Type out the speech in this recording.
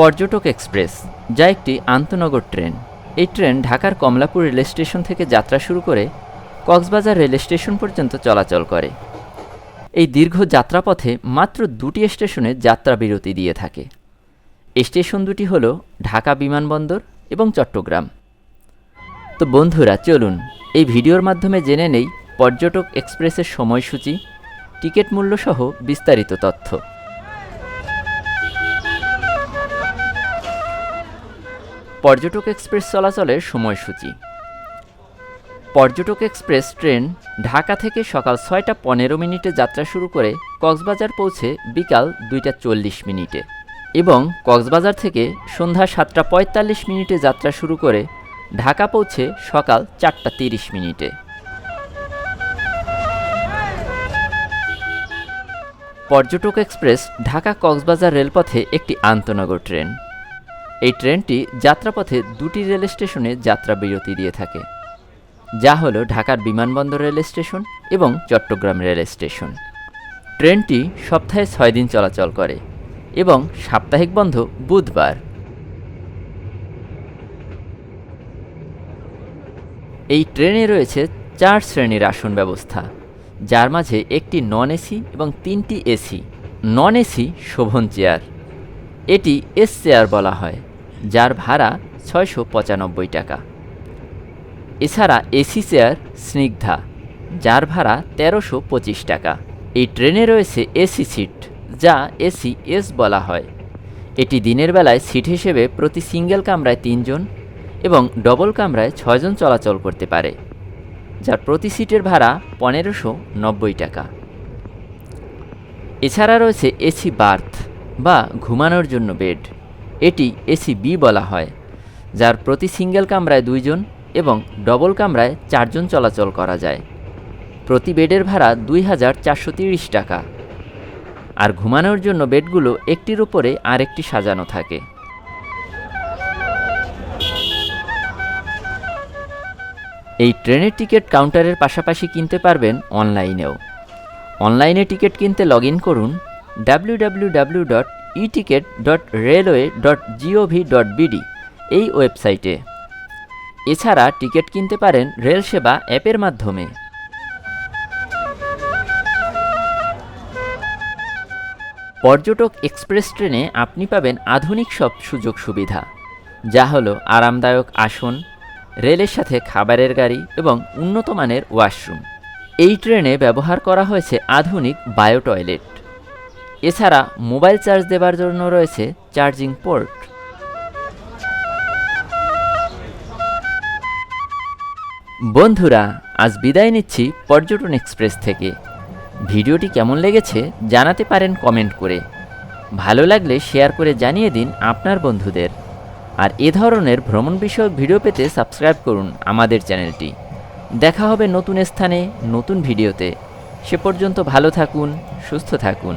পর্যটক এক্সপ্রেস, যা একটি আন্তনগর ট্রেন। এই ট্রেন ঢাকার কমলাপুর রেল স্টেশন থেকে যাত্রা শুরু করে কক্সবাজার রেল স্টেশন পর্যন্ত চলাচল করে। এই দীর্ঘ যাত্রাপথে মাত্র দুটি স্টেশনে যাত্রা বিরতি দিয়ে থাকে। স্টেশন দুটি হল ঢাকা বিমানবন্দর এবং চট্টগ্রাম। তো বন্ধুরা, চলুন এই ভিডিওর মাধ্যমে জেনে নেই পর্যটক এক্সপ্রেসের সময়সূচি, টিকিট মূল্য সহ বিস্তারিত তথ্য। পর্যটক এক্সপ্রেস চলাচলের সময়সূচি। পর্যটক এক্সপ্রেস ট্রেন ঢাকা থেকে সকাল ছয়টা পনেরো মিনিটে যাত্রা শুরু করে কক্সবাজার পৌঁছে বিকাল দুইটা চল্লিশ মিনিটে এবং কক্সবাজার থেকে সন্ধ্যা সাতটা পঁয়তাল্লিশ মিনিটে যাত্রা শুরু করে ঢাকা পৌঁছে সকাল চারটা তিরিশ মিনিটে। পর্যটক এক্সপ্রেস ঢাকা কক্সবাজার রেলপথে একটি আন্তনগর ট্রেন। এই ট্রেনটি যাত্রাপথে দুটি রেল স্টেশনে যাত্রা বিরতি দিয়ে থাকে, যা হলো ঢাকার বিমানবন্দর রেল স্টেশন এবং চট্টগ্রাম রেল স্টেশন। ট্রেনটি সপ্তাহে ছয় দিন চলাচল করে এবং সাপ্তাহিক বন্ধ বুধবার। এই ট্রেনে রয়েছে চার শ্রেণির আসন ব্যবস্থা, যার মাঝে একটি নন এসি এবং তিনটি AC non AC Shovan chair, এটি এস চেয়ার বলা হয়। যার ভাড়া ছয়শো পঁচানব্বই টাকা। এছাড়া এসি চেয়ার স্নিগ্ধা, যার ভাড়া তেরোশো পঁচিশ টাকা। এই ট্রেনে রয়েছে এসি সিট, যা এসি এস বলা হয়। এটি দিনের বেলায় সিট হিসেবে প্রতি সিঙ্গেল কামরায় তিনজন এবং ডবল কামরায় ছয়জন চলাচল করতে পারে, যার প্রতি সিটের ভাড়া পনেরোশো নব্বই টাকা। এছাড়া রয়েছে এসি বার্থ বা ঘুমানোর জন্য বেড। এটি এসি বি বলা হয়, যার প্রতি সিঙ্গেল কামরায় দুইজন এবং ডবল কামরায় চারজন চলাচল করা যায়। প্রতি বেডের ভাড়া দুই হাজার চারশো তিরিশ টাকা। আর ঘুমানোর জন্য বেডগুলো একটির উপরে আরেকটি সাজানো থাকে। এই ট্রেনের টিকিট কাউন্টারের পাশাপাশি কিনতে পারবেন অনলাইনেও। অনলাইনে টিকিট কিনতে লগ ইন করুন W W W dot E ticket dot railway dot G O V dot BD এই ওয়েবসাইটে এছাড়া টিকিট কিনতে পারেন রেল সেবা অ্যাপের মাধ্যমে। পর্যটক এক্সপ্রেস ট্রেনে আপনি পাবেন আধুনিক সব সুযোগ সুবিধা, যা হলো আরামদায়ক আসন, রেলের সাথে খাবারের গাড়ি এবং উন্নত মানের ওয়াশরুম। এই ট্রেনে ব্যবহার করা হয়েছে আধুনিক বায়ো টয়লেট। এছাড়া মোবাইল চার্জ দেবার জন্য রয়েছে চার্জিং পোর্ট। বন্ধুরা, আজ বিদায় নিচ্ছি পর্যটন এক্সপ্রেস থেকে। ভিডিওটি কেমন লেগেছে জানাতে পারেন কমেন্ট করে। ভালো লাগলে শেয়ার করে জানিয়ে দিন আপনার বন্ধুদের। আর এ ধরনের ভ্রমণ বিষয়ক ভিডিও পেতে সাবস্ক্রাইব করুন আমাদের চ্যানেলটি। দেখা হবে নতুন স্থানে, নতুন ভিডিওতে। সে পর্যন্ত ভালো থাকুন, সুস্থ থাকুন।